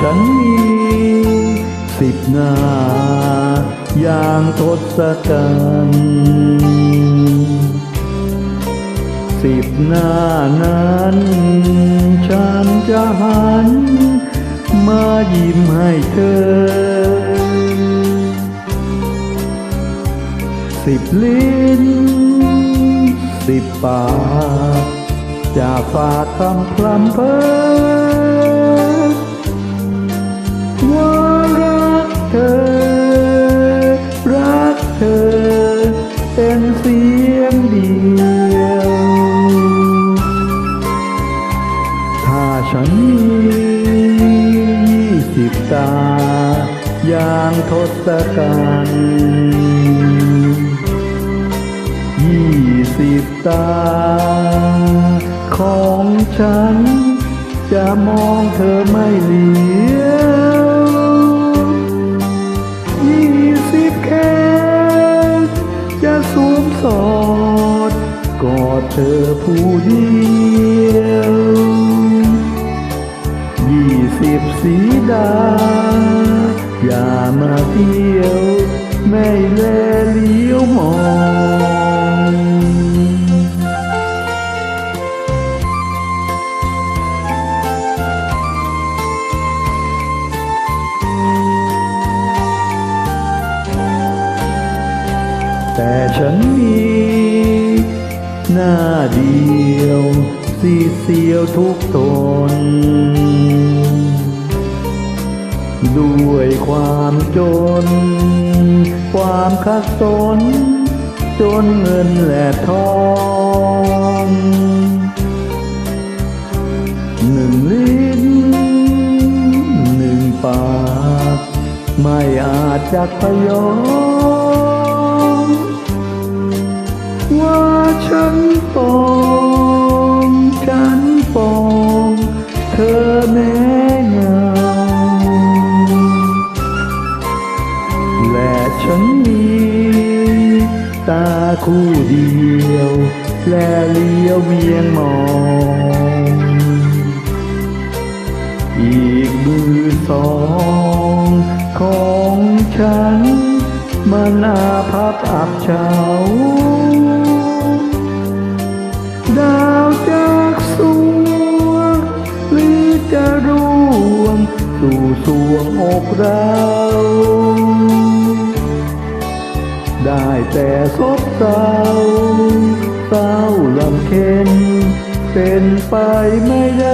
ฉันมีสิบหน้า อย่างทศกัณฐ์สิบหน้านั้น ฉันจะหัน มายิ้มให้เธอ สิบลิ้น สิบปากจะฝากคำพลำเพอ ฉันมียี่สิบตา อย่างทศกัณฐ์ยี่สิบตา ของฉัน จะมองเธอไม่เหลียวยี่สิบแค่จะสวมสอดกอดเธอผู้เดียว ยี่สิบสีดา อย่ามาเที่ยว ไม่แลเลี้ยวมองแต่ฉันมีหน้าเดียว สีเสียวทุกตน ด้วยความจน ความขัดสน จนเงินและทองหนึ่งลิ้นหนึ่งปากไม่อาจจะพยอมว่าฉันปอง แม้เงาและฉันมีตาคู่เดียว และเลี้ยวเวียงมอง อีกมือสองของฉันมันอาภัพอับเฉา สู่สวงอกเรา ได้แต่ซบเศร้าเศร้าลำเค็นเป็นไปไม่ได้